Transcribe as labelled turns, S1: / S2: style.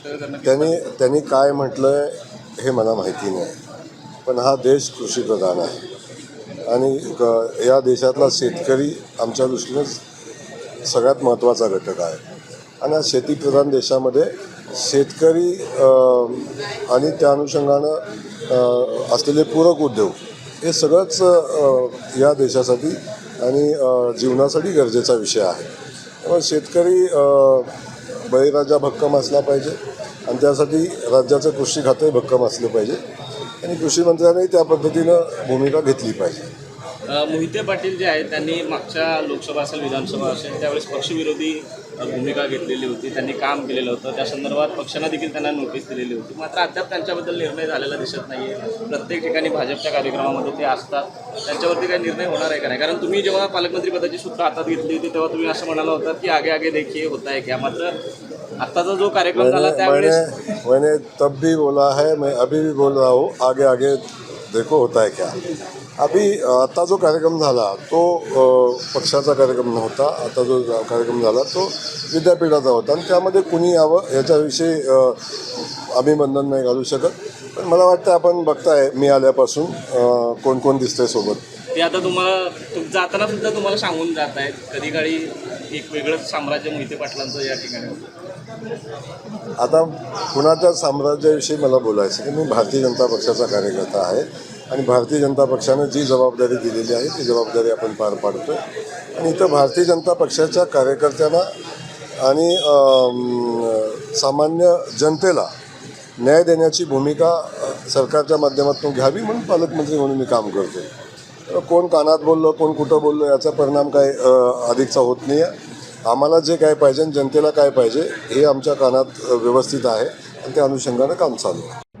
S1: त्यांनी त्यांनी काय म्हटलं हे मला माहिती नाही. पण हा देश कृषीप्रधान आहे. आणि या देशातला शेतकरी आमच्या दृष्टीनेच सगळ्यात महत्त्वाचा घटक आहे. आणि या शेतीप्रधान देशामध्ये शेतकरी आणि त्या अनुषंगानं असलेले पूरक उद्योग हे सगळंच या देशासाठी आणि जीवनासाठी गरजेचा विषय आहे. त्यामुळे शेतकरी बळीराजा भक्कम असला पाहिजे आणि त्यासाठी राज्याचं कृषी खातंही भक्कम असलं पाहिजे. आणि कृषी मंत्र्यांनी त्या पद्धतीनं भूमिका घेतली पाहिजे.
S2: मोहिते पाटील जे आहेत त्यांनी मागच्या लोकसभा असेल विधानसभा असेल त्यावेळेस पक्षविरोधी भूमिका घेतलेली होती. त्यांनी काम केलेलं होतं. त्या संदर्भात पक्षानं देखील त्यांना नोटीस दिलेली होती. मात्र अद्याप त्यांच्याबद्दल निर्णय झालेला दिसत नाही आहे प्रत्येक ठिकाणी भाजपच्या कार्यक्रमामध्ये ते असतात. त्यांच्यावरती काही निर्णय होणार आहे का नाही? कारण तुम्ही जेव्हा पालकमंत्रीपदाची सूत्र हातात घेतली होती तेव्हा तुम्ही असं म्हणाला होता की आगे आगे देखिए होता है क्या? मात्र आत्ताचा जो कार्यक्रम झाला त्यावेळेस
S1: मैंने मैंने तब भी बोला है मैं अभी भी बोल रहा हूँ आगे आगे देखो होता है क्या? अभी आता जो कार्यक्रम झाला तो पक्षाचा कार्यक्रम नव्हता. आता जो कार्यक्रम झाला तो विद्यापीठाचा होता. आणि त्यामध्ये कुणी यावं याच्याविषयी अ, आम्ही बंधन नाही घालू शकत. पण मला वाटतं आपण बघताय मी आल्यापासून कोण कोण दिसतंय सोबत.
S2: ते आता तुम्हाला तुम जाताना सुद्धा तुम्हाला सांगून जात आहेत कधी काळी एक वेगळंच साम्राज्य मोहिते पाटलांचं या ठिकाणी
S1: आता कुणाच्या साम्राज्याविषयी मला बोलायचं की मी भारतीय जनता पक्षाचा कार्यकर्ता आहे. आणि भारतीय जनता पक्षानं जी जबाबदारी दिलेली आहे ती जबाबदारी आपण पार पाडतोय. आणि इथं भारतीय जनता पक्षाच्या कार्यकर्त्यांना आणि सामान्य जनतेला न्याय देण्याची भूमिका सरकारच्या माध्यमातून घ्यावी म्हणून पालकमंत्री म्हणून मी काम करतो कोण कानात बोललं कोण कुठं बोललं याचा परिणाम काय अधिकचा होत नाही आहे आम्हाला जे काय पाहिजे आणि जनतेला काय पाहिजे हे आमच्या कानात व्यवस्थित आहे आणि त्या अनुषंगानं काम चालू आहे.